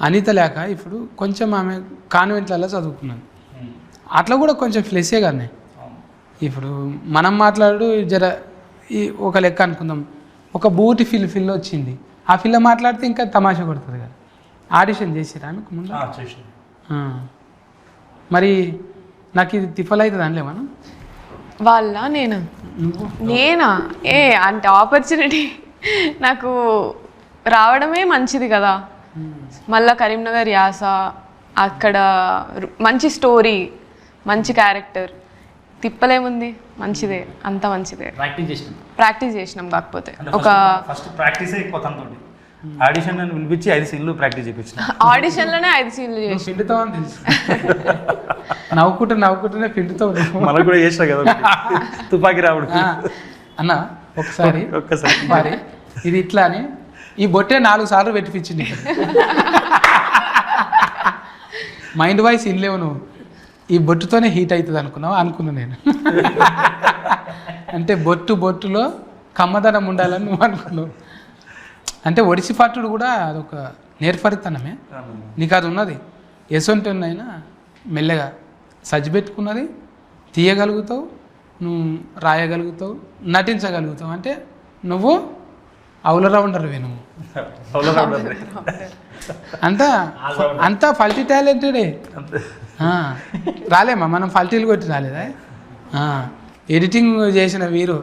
అనిత లేక ఇప్పుడు కొంచెం ఆమె కాన్వెంట్లలో చదువుకున్నాను అట్లా కూడా కొంచెం ఫ్లెస్సే కానీ ఇప్పుడు మనం మాట్లాడు జర ఈ ఒక లెక్క అనుకుందాం. ఒక బూటి ఫిల్ ఫిల్ వచ్చింది. ఆ ఫిల్ మాట్లాడితే ఇంకా తమాషా కొడుతుంది కదా. ఆడిషన్ చేసిరా ఆమెకు ముందు. మరి నాకు ఇది తిఫల్ అవుతుంది అనలే మనం. వాళ్ళ నేను? నేనా? ఏ అంటే ఆపర్చునిటీ నాకు రావడమే మంచిది కదా. మళ్ళా కరీంనగర్ యాస అక్కడ మంచి స్టోరీ మంచి క్యారెక్టర్. తిప్పలేముంది? మంచిదే. అంత మంచిదే. ప్రాక్టీస్ చేసిన. ప్రాక్టీస్ చేసినాం కాకపోతే. ఒక ఫస్ట్ ప్రాక్టీసే ఎక్కువ తనతోటి. ఆడిషన్ నన్ను పిలిపించి ఐదు సీన్లు ప్రాక్టీస్ చేయించిన ఆడిషన్లోనే ఐదు సీన్లు నువ్వు చేసి పిండుతావు అని తెలుసు. నవ్వుకుంటూ నవ్వుకుంటూనే నువ్వు. మనకు కూడా చేసిన కదా. తుపాకీ రావుడు అన్న ఒకసారి ఒక్కసారి. మరి ఇది ఇట్లా అని ఈ బొట్టే నాలుగు సార్లు పెట్టిపించింది. మైండ్ వాయిస్ ఇన్లేవు నువ్వు. ఈ బొట్టుతోనే హీట్ అవుతుంది అనుకున్నావు? అనుకున్నా నేను. అంటే బొట్టు బొట్టులో కమ్మదనం ఉండాలని నువ్వు అనుకున్నావు. అంటే ఒడిసి పట్టుడు కూడా అదొక నేర్పరితనమే. నీకు అది ఉన్నది. ఎసొంటి ఉన్నైనా మెల్లగా సజ్జి పెట్టుకున్నది తీయగలుగుతావు నువ్వు రాయగలుగుతావు నటించగలుగుతావు. అంటే నువ్వు అవుల రౌండర్వే నువ్వు సౌలో రావుడు అంతా అంతా ఫల్టీ టాలెంటెడే. రాలేమా? మనం ఫల్టీలు కొట్టి రాలేదా? ఎడిటింగ్ చేసిన వీరు.